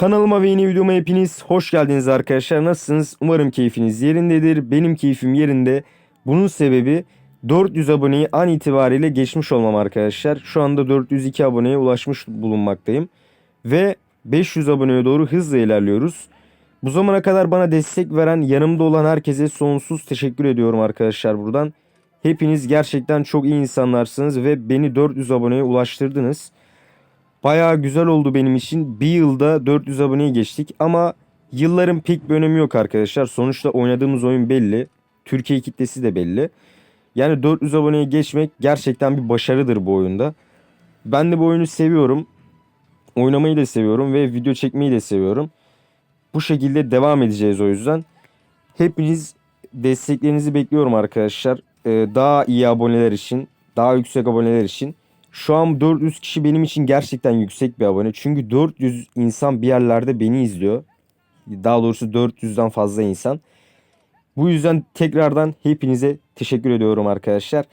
Kanalıma ve yeni videoma hepiniz hoş geldiniz arkadaşlar. Nasılsınız? Umarım keyfiniz yerindedir. Benim keyfim yerinde. Bunun sebebi 400 aboneyi an itibariyle geçmiş olmam arkadaşlar. Şu anda 402 aboneye ulaşmış bulunmaktayım. Ve 500 aboneye doğru hızla ilerliyoruz. Bu zamana kadar bana destek veren yanımda olan herkese sonsuz teşekkür ediyorum arkadaşlar buradan. Hepiniz gerçekten çok iyi insanlarsınız ve beni 400 aboneye ulaştırdınız. Bayağı güzel oldu benim için. Bir yılda 400 aboneyi geçtik ama yılların pek bir önemi yok arkadaşlar. Sonuçta oynadığımız oyun belli. Türkiye kitlesi de belli. Yani 400 aboneye geçmek gerçekten bir başarıdır bu oyunda. Ben de bu oyunu seviyorum. Oynamayı da seviyorum ve video çekmeyi de seviyorum. Bu şekilde devam edeceğiz o yüzden. Hepiniz desteklerinizi bekliyorum arkadaşlar. Ee, daha iyi aboneler için, daha yüksek aboneler için. Şu an 400 kişi benim için gerçekten yüksek bir abone. Çünkü 400 insan bir yerlerde beni izliyor. Daha doğrusu 400'den fazla insan. Bu yüzden tekrardan hepinize teşekkür ediyorum arkadaşlar.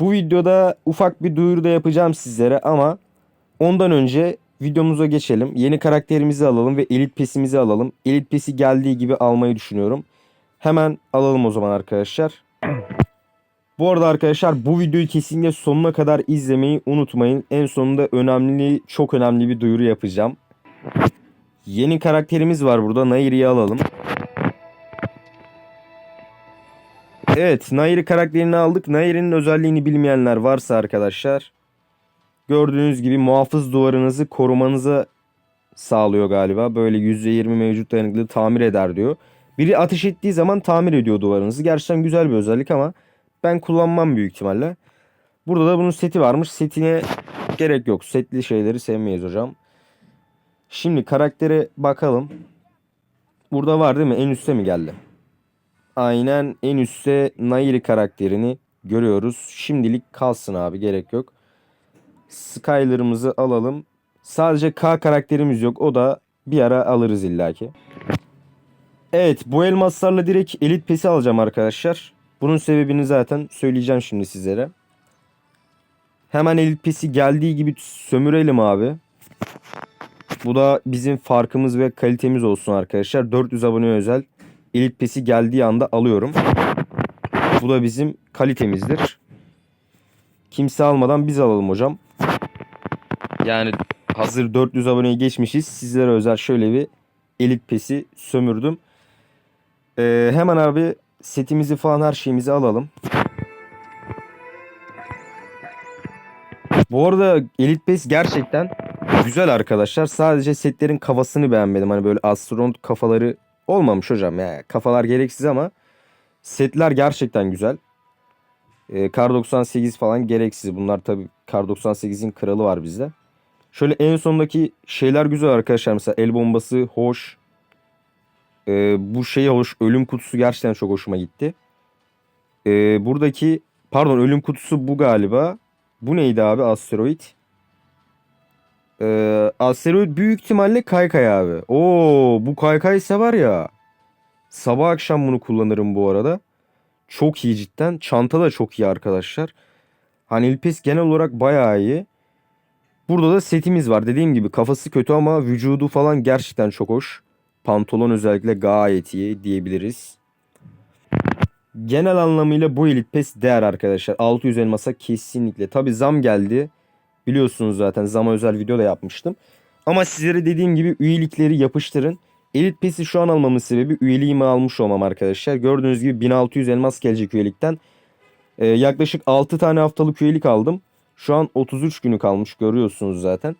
Bu videoda ufak bir duyuru da yapacağım sizlere ama ondan önce videomuza geçelim. Yeni karakterimizi alalım ve elit pesimizi alalım. Elit pesi geldiği gibi almayı düşünüyorum. Hemen alalım o zaman arkadaşlar. Bu arada arkadaşlar bu videoyu kesinlikle sonuna kadar izlemeyi unutmayın. En sonunda önemli, çok önemli bir duyuru yapacağım. Yeni karakterimiz var burada. Nairi'yi alalım. Evet, Nairi karakterini aldık. Nairi'nin özelliğini bilmeyenler varsa arkadaşlar gördüğünüz gibi muhafız duvarınızı korumanıza sağlıyor galiba. Böyle %20 mevcut dayanıklılığı tamir eder diyor. Biri ateş ettiği zaman tamir ediyor duvarınızı. Gerçekten güzel bir özellik ama ben kullanmam büyük ihtimalle. Burada da bunun seti varmış. Setine gerek yok. Setli şeyleri sevmeyiz hocam. Şimdi karaktere bakalım. Burada var değil mi? En üste mi geldi? Aynen en üstte Nairi karakterini görüyoruz. Şimdilik kalsın abi gerek yok. Skyler'ımızı alalım. Sadece K karakterimiz yok. O da bir ara alırız illaki. Evet bu elmaslarla direkt elit pesi alacağım arkadaşlar. Bunun sebebini zaten söyleyeceğim şimdi sizlere. Hemen elit pesi geldiği gibi sömürelim abi. Bu da bizim farkımız ve kalitemiz olsun arkadaşlar. 400 abone özel elit pesi geldiği anda alıyorum. Bu da bizim kalitemizdir. Kimse almadan biz alalım hocam. Yani hazır 400 aboneyi geçmişiz. Sizlere özel şöyle bir elit pesi sömürdüm. Ee, hemen abi setimizi falan her şeyimizi alalım. Bu arada Elite Pass gerçekten güzel arkadaşlar. Sadece setlerin kafasını beğenmedim. Hani böyle astronot kafaları olmamış hocam ya. Kafalar gereksiz ama setler gerçekten güzel. Ee, Kar 98 falan gereksiz. Bunlar tabii Kar 98'in kralı var bizde. Şöyle en sondaki şeyler güzel arkadaşlar. Mesela el bombası hoş. Ee, bu şey hoş. Ölüm kutusu gerçekten çok hoşuma gitti. Ee, buradaki pardon ölüm kutusu bu galiba. Bu neydi abi asteroid? Ee, asteroid büyük ihtimalle kaykay abi. Oo bu kaykay ise var ya. Sabah akşam bunu kullanırım bu arada. Çok iyi cidden. Çanta da çok iyi arkadaşlar. Hani Ilpes genel olarak bayağı iyi. Burada da setimiz var. Dediğim gibi kafası kötü ama vücudu falan gerçekten çok hoş. Pantolon özellikle gayet iyi diyebiliriz. Genel anlamıyla bu Elite Pass değer arkadaşlar. 600 elmasa kesinlikle. Tabi zam geldi. Biliyorsunuz zaten zama özel video da yapmıştım. Ama sizlere dediğim gibi üyelikleri yapıştırın. Elite Pass'i şu an almamın sebebi üyeliğimi almış olmam arkadaşlar. Gördüğünüz gibi 1600 elmas gelecek üyelikten. Ee, yaklaşık 6 tane haftalık üyelik aldım. Şu an 33 günü kalmış görüyorsunuz zaten.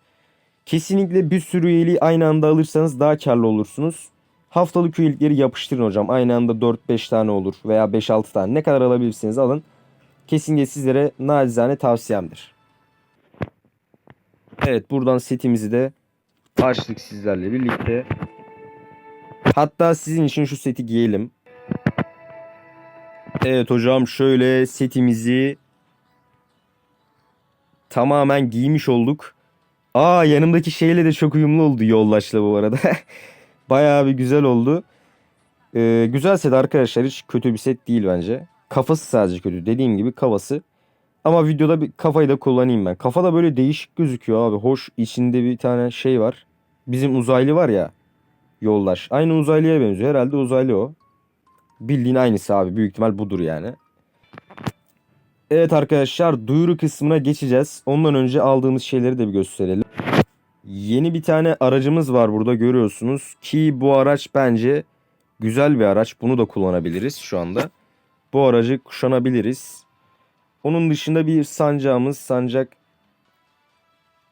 Kesinlikle bir sürü üyeliği aynı anda alırsanız daha karlı olursunuz. Haftalık üyelikleri yapıştırın hocam. Aynı anda 4-5 tane olur veya 5-6 tane. Ne kadar alabilirsiniz alın. Kesinlikle sizlere nacizane tavsiyemdir. Evet buradan setimizi de açtık sizlerle birlikte. Hatta sizin için şu seti giyelim. Evet hocam şöyle setimizi tamamen giymiş olduk. Aa yanımdaki şeyle de çok uyumlu oldu yoldaşla bu arada. Bayağı bir güzel oldu. Ee, güzel set arkadaşlar hiç kötü bir set değil bence. Kafası sadece kötü dediğim gibi kafası. Ama videoda bir kafayı da kullanayım ben. Kafa da böyle değişik gözüküyor abi. Hoş içinde bir tane şey var. Bizim uzaylı var ya. Yoldaş. Aynı uzaylıya benziyor. Herhalde uzaylı o. Bildiğin aynısı abi. Büyük ihtimal budur yani. Evet arkadaşlar duyuru kısmına geçeceğiz. Ondan önce aldığımız şeyleri de bir gösterelim. Yeni bir tane aracımız var burada görüyorsunuz. Ki bu araç bence güzel bir araç. Bunu da kullanabiliriz şu anda. Bu aracı kuşanabiliriz. Onun dışında bir sancağımız sancak.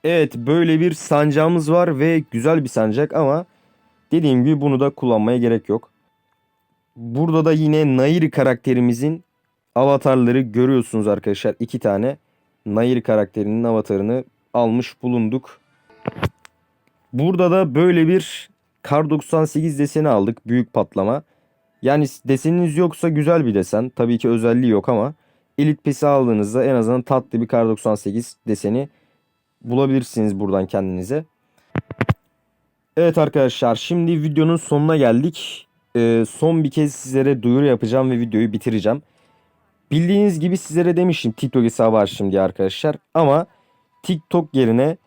Evet böyle bir sancağımız var ve güzel bir sancak ama dediğim gibi bunu da kullanmaya gerek yok. Burada da yine Nair karakterimizin avatarları görüyorsunuz arkadaşlar. iki tane Nair karakterinin avatarını almış bulunduk. Burada da böyle bir Kar 98 deseni aldık. Büyük patlama. Yani deseniniz yoksa güzel bir desen. Tabii ki özelliği yok ama Elite Pass'i aldığınızda en azından tatlı bir Kar 98 deseni bulabilirsiniz buradan kendinize. Evet arkadaşlar şimdi videonun sonuna geldik. Ee, son bir kez sizlere duyuru yapacağım ve videoyu bitireceğim. Bildiğiniz gibi sizlere demiştim TikTok hesabı açtım diye arkadaşlar. Ama TikTok yerine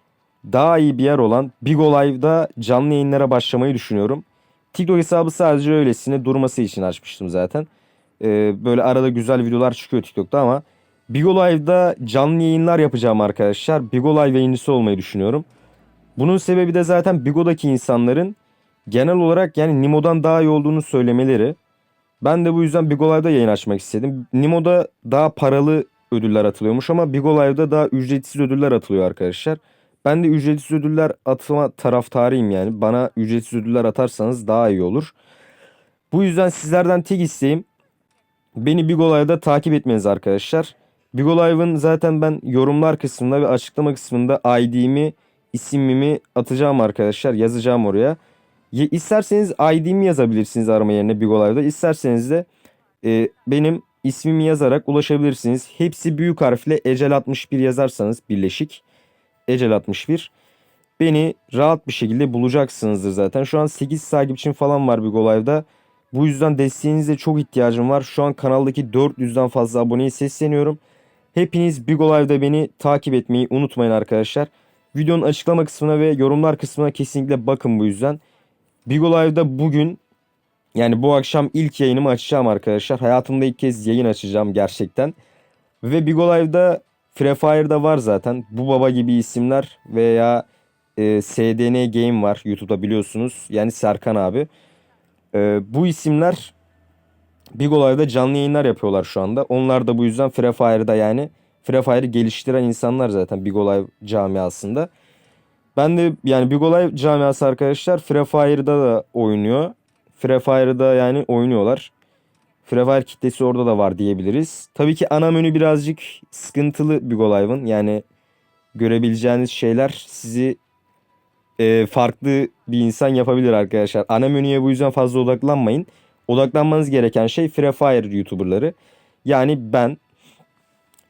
daha iyi bir yer olan Bigo Live'da canlı yayınlara başlamayı düşünüyorum. TikTok hesabı sadece öylesine durması için açmıştım zaten. Ee, böyle arada güzel videolar çıkıyor TikTok'ta ama Bigo Live'da canlı yayınlar yapacağım arkadaşlar. Bigo Live yayıncısı olmayı düşünüyorum. Bunun sebebi de zaten Bigo'daki insanların genel olarak yani Nimo'dan daha iyi olduğunu söylemeleri. Ben de bu yüzden Bigo Live'da yayın açmak istedim. Nimo'da daha paralı ödüller atılıyormuş ama Bigo Live'da daha ücretsiz ödüller atılıyor arkadaşlar. Ben de ücretsiz ödüller atma taraftarıyım yani. Bana ücretsiz ödüller atarsanız daha iyi olur. Bu yüzden sizlerden tek isteğim beni Bigo Live'da takip etmeniz arkadaşlar. Bigo Live'ın zaten ben yorumlar kısmında ve açıklama kısmında ID'mi, isimimi atacağım arkadaşlar. Yazacağım oraya. Ya, isterseniz ID'mi yazabilirsiniz arama yerine Bigo Live'da. İsterseniz de e, benim ismimi yazarak ulaşabilirsiniz. Hepsi büyük harfle Ecel 61 yazarsanız birleşik. Ecel 61. Beni rahat bir şekilde bulacaksınızdır zaten. Şu an 8 takipçim falan var Bigo Live'da. Bu yüzden desteğinize çok ihtiyacım var. Şu an kanaldaki 400'den fazla aboneye sesleniyorum. Hepiniz Bigo Live'da beni takip etmeyi unutmayın arkadaşlar. Videonun açıklama kısmına ve yorumlar kısmına kesinlikle bakın bu yüzden. Bigo Live'da bugün yani bu akşam ilk yayınımı açacağım arkadaşlar. Hayatımda ilk kez yayın açacağım gerçekten. Ve Bigo Live'da Free Fire'da var zaten. Bu Baba gibi isimler veya e, SDN Game var YouTube'da biliyorsunuz. Yani Serkan abi. E, bu isimler Bigo Live'da canlı yayınlar yapıyorlar şu anda. Onlar da bu yüzden Free Fire'da yani Free Fire'ı geliştiren insanlar zaten Bigo Live camiasında. Ben de yani Bigo Live camiası arkadaşlar Free Fire'da da oynuyor. Free Fire'da yani oynuyorlar. Fire kitlesi orada da var diyebiliriz. Tabii ki ana menü birazcık sıkıntılı Bigo Live'ın. Yani görebileceğiniz şeyler sizi e, farklı bir insan yapabilir arkadaşlar. Ana menüye bu yüzden fazla odaklanmayın. Odaklanmanız gereken şey Free Fire YouTuber'ları. Yani ben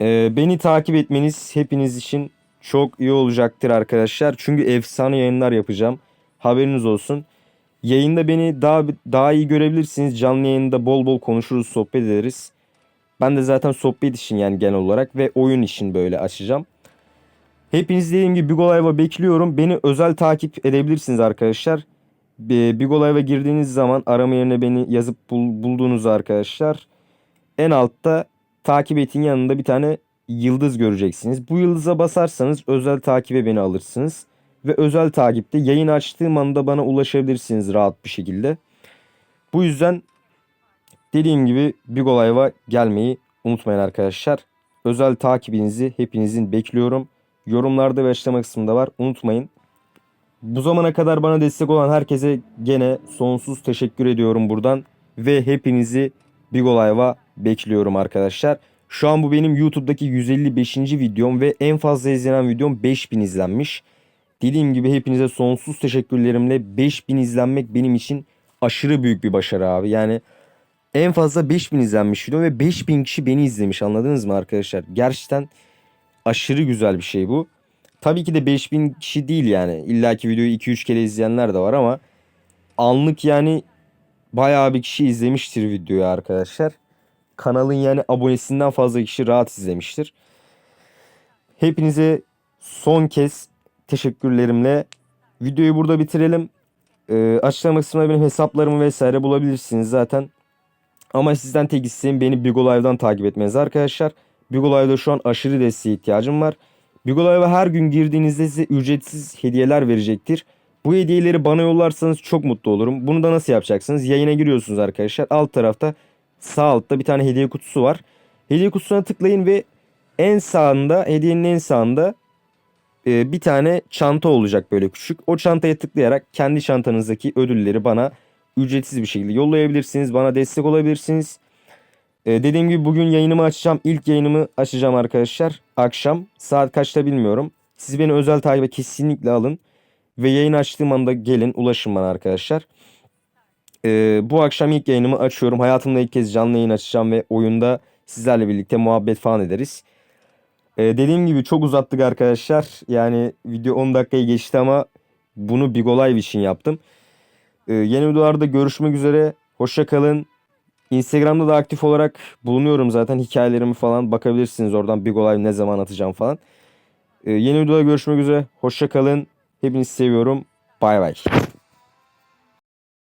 e, beni takip etmeniz hepiniz için çok iyi olacaktır arkadaşlar. Çünkü efsane yayınlar yapacağım. Haberiniz olsun. Yayında beni daha daha iyi görebilirsiniz. Canlı yayında bol bol konuşuruz, sohbet ederiz. Ben de zaten sohbet için yani genel olarak ve oyun için böyle açacağım. Hepiniz dediğim gibi Bigo Live'a bekliyorum. Beni özel takip edebilirsiniz arkadaşlar. Bigo Live'a girdiğiniz zaman arama yerine beni yazıp bul, bulduğunuz arkadaşlar. En altta takip etin yanında bir tane yıldız göreceksiniz. Bu yıldıza basarsanız özel takibe beni alırsınız. Ve özel takipte yayın açtığım anda bana ulaşabilirsiniz rahat bir şekilde. Bu yüzden dediğim gibi Bigo Live'a gelmeyi unutmayın arkadaşlar. Özel takibinizi hepinizin bekliyorum. Yorumlarda ve açıklama kısmında var. Unutmayın. Bu zamana kadar bana destek olan herkese gene sonsuz teşekkür ediyorum buradan. Ve hepinizi Bigo Live'a bekliyorum arkadaşlar. Şu an bu benim YouTube'daki 155. videom ve en fazla izlenen videom 5000 izlenmiş. Dediğim gibi hepinize sonsuz teşekkürlerimle 5000 izlenmek benim için aşırı büyük bir başarı abi. Yani en fazla 5000 izlenmiş video ve 5000 kişi beni izlemiş anladınız mı arkadaşlar? Gerçekten aşırı güzel bir şey bu. Tabii ki de 5000 kişi değil yani. İlla ki videoyu 2-3 kere izleyenler de var ama anlık yani bayağı bir kişi izlemiştir videoyu arkadaşlar. Kanalın yani abonesinden fazla kişi rahat izlemiştir. Hepinize son kez teşekkürlerimle videoyu burada bitirelim. Ee, açıklama kısmında benim hesaplarımı vesaire bulabilirsiniz zaten. Ama sizden tek isteğim beni Bigo takip etmeniz arkadaşlar. Bigo şu an aşırı desteğe ihtiyacım var. Bigo Live'a her gün girdiğinizde size ücretsiz hediyeler verecektir. Bu hediyeleri bana yollarsanız çok mutlu olurum. Bunu da nasıl yapacaksınız? Yayına giriyorsunuz arkadaşlar. Alt tarafta sağ altta bir tane hediye kutusu var. Hediye kutusuna tıklayın ve en sağında hediyenin en sağında e, bir tane çanta olacak böyle küçük. O çantaya tıklayarak kendi çantanızdaki ödülleri bana ücretsiz bir şekilde yollayabilirsiniz. Bana destek olabilirsiniz. E, dediğim gibi bugün yayınımı açacağım. İlk yayınımı açacağım arkadaşlar. Akşam saat kaçta bilmiyorum. Siz beni özel takibe kesinlikle alın. Ve yayın açtığım anda gelin ulaşın bana arkadaşlar. E, bu akşam ilk yayınımı açıyorum. Hayatımda ilk kez canlı yayın açacağım ve oyunda sizlerle birlikte muhabbet falan ederiz. E, dediğim gibi çok uzattık arkadaşlar. Yani video 10 dakikayı geçti ama bunu Bigo Live için yaptım. E, yeni videolarda görüşmek üzere. Hoşça kalın. Instagram'da da aktif olarak bulunuyorum zaten. Hikayelerimi falan bakabilirsiniz oradan Bigo Live ne zaman atacağım falan. E, yeni videoda görüşmek üzere. Hoşça kalın. Hepinizi seviyorum. Bay bay.